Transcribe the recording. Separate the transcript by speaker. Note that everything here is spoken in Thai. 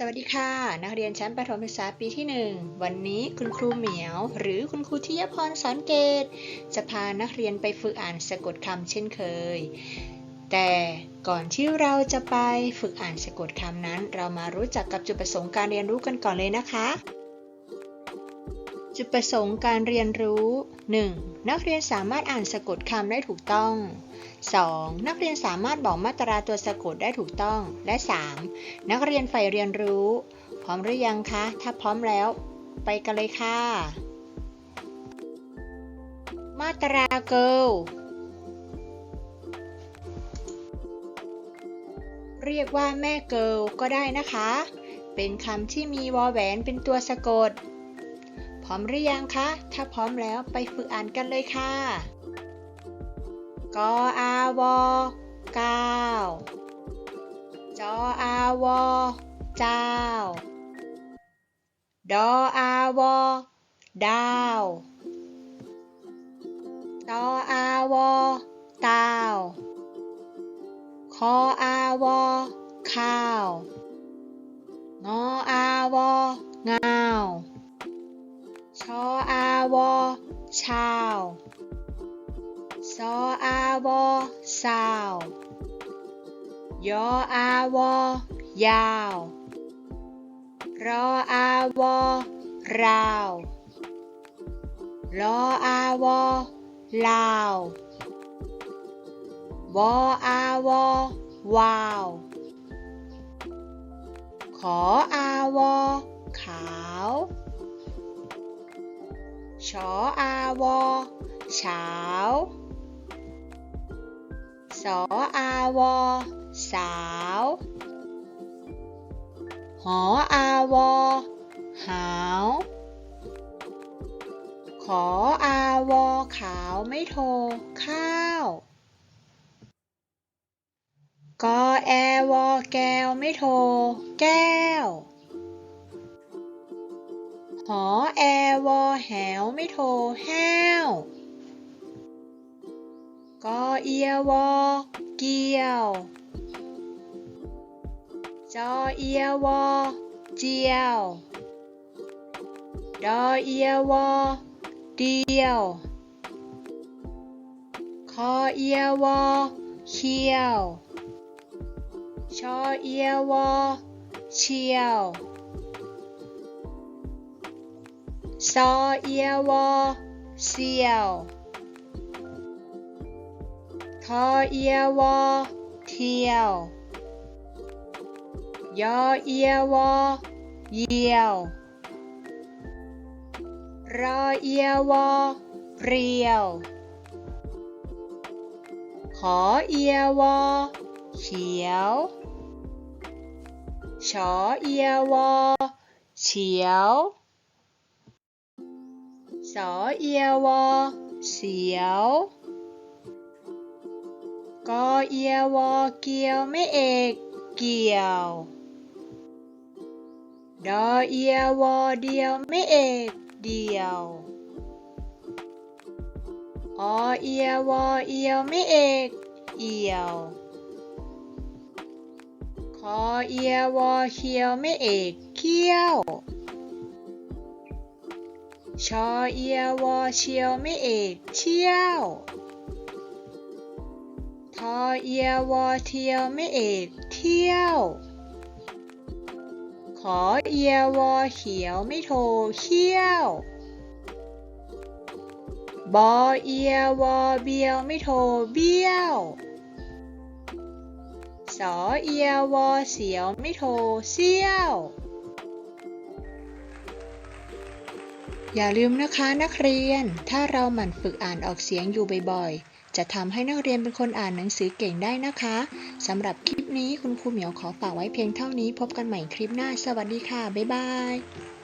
Speaker 1: สวัสดีค่ะ นักเรียนชั้นประถมศึกษาปีที่ 1 วันนี้คุณครูเหมียว หรือคุณครูทิยพรสอนเกต จะพานักเรียนไปฝึกอ่านสะกดคำเช่นเคย แต่ก่อนที่เราจะไปฝึกอ่านสะกดคำนั้น เรามารู้จักกับจุดประสงค์การเรียนรู้กันก่อนเลยนะคะ จุดประสงค์การเรียนรู้ 1. นักเรียนสามารถอ่านสะกดคำได้ถูกต้อง 2. นักเรียนสามารถบอกมาตราตัวสะกดได้ถูกต้อง และ 3. นักเรียนใฝ่เรียนรู้ พร้อมหรือยังคะ ถ้าพร้อมแล้ว ไปกันเลยค่ะ มาตราเกิลเรียกว่าแม่เกิลก็ได้นะคะ เป็นคำที่มีวอแหวนเป็นตัวสะกด ร้อมหรือยังคะ ถ้าพร้อมแล้วไปฝึกอ่านกันเลยค่ะ กออาวอก้าจออาวอเจ้า ดออาวอดาวตออาวอเต้าคออาวอข้าว งออาวองาว ชออาวอชาวซออาวอสาวยออาวอยาวรออาวอราวลออาวอลาววออาวอวาว ขออาวอขาว ชออาวอเช้าสออาวอสาวหออาวอหาวขออาวอขาวไม่โทรข้าวกอแอวอแก้วไม่โทรแก้วหอแอ วอแหวไม่โทรแห้วกอเอียวอเกี่ยว จอเอียวอเจียว ดอเอียวอเดียว คอเอียวอเขียว ชอเอียวอเชียว ซอเอียวอเสียวทอเอียวอเที่ยวยอเอียวอเยี่ยว รอเอียวอเรียว ขอเอียวอเขียวชอเอียวอเฉียว สอเอียวอเสียวกอเอียวอเกียวไม่เอกเกี่ยวดอเอียวอเดียวไม่เอกเดียวอเอียวอเอียวไม่เอกเอียวคอเอียวอเขียวไม่เอกเขี้ยว ชอเอียวอเชียวไม่เอกเชี่ยวทอเอียวอเทียวไม่เอกเที่ยว ขอเอียวอเขียวไม่โทเขี้ยว บอเอียวอเบียวไม่โทเบี้ยว สอเอียวอเสียวไม่โทเซี่ยว อย่าลืมนะคะนักเรียน ถ้าเราหมั่นฝึกอ่านออกเสียงอยู่บ่อยๆ จะทำให้นักเรียนเป็นคนอ่านหนังสือเก่งได้นะคะสำหรับคลิปนี้คุณครูเหมียวขอฝากไว้เพียงเท่านี้ พบกันใหม่คลิปหน้า สวัสดีค่ะ บ๊ายบาย